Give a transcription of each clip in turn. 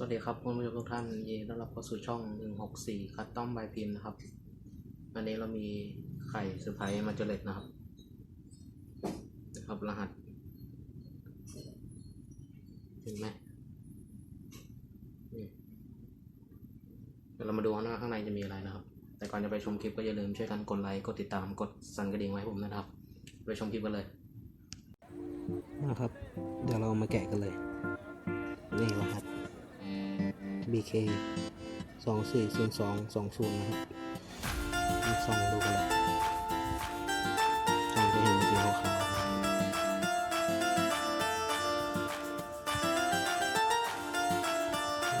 สวัสดีครับคุณผู้ชมทุกท่านยินดีต้อนรับเข้าสู่ช่อง 164 คัตตอมบายพิมพ์นะครับ วันนี้เรามีไข่เซอร์ไพรส์มาเจเล็ดนะครับ นะครับ รหัส เห็นไหมนี่เดี๋ยวเรามาดูว่าข้างในจะมีอะไรนะครับ แต่ก่อนจะไปชมคลิปก็อย่าลืมช่วยกันกดไลค์ กดติดตาม กดสั่นกระดิ่งไว้ผมนะครับ ไปชมคลิปกันเลย นะครับ เดี๋ยวเรามาแกะกันเลย นี่รหัส BK 240220นะครับมาส่องดูกันเลยส่องจะเห็นสีขาว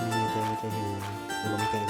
ๆนี่จะจะเห็นลมแก่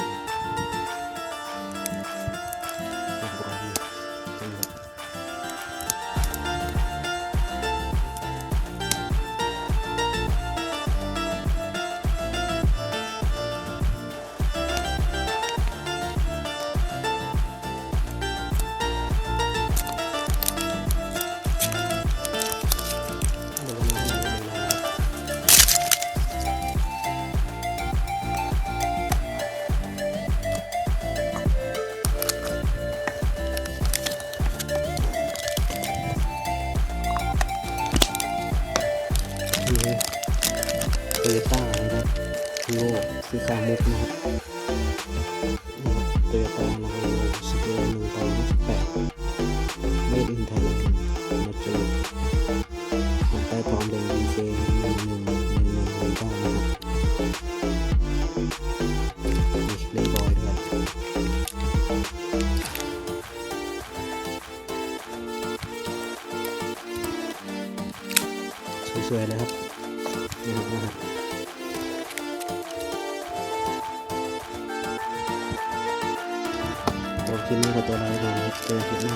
นี่โตโยต้านะครับโลสีขามุกนะครับโตโยต้านะครับสเกลหนึ่งต่อห้าสิบแปด Made in Thailand นะจ๊ะภายใต้พร้อมแดงดีเจหนึ่งหนึ่งหนึ่งหนึ่งหนึ่งเก้านะครับมีเลย์บอยด้วยสวยๆเลยครับ นี่ครับน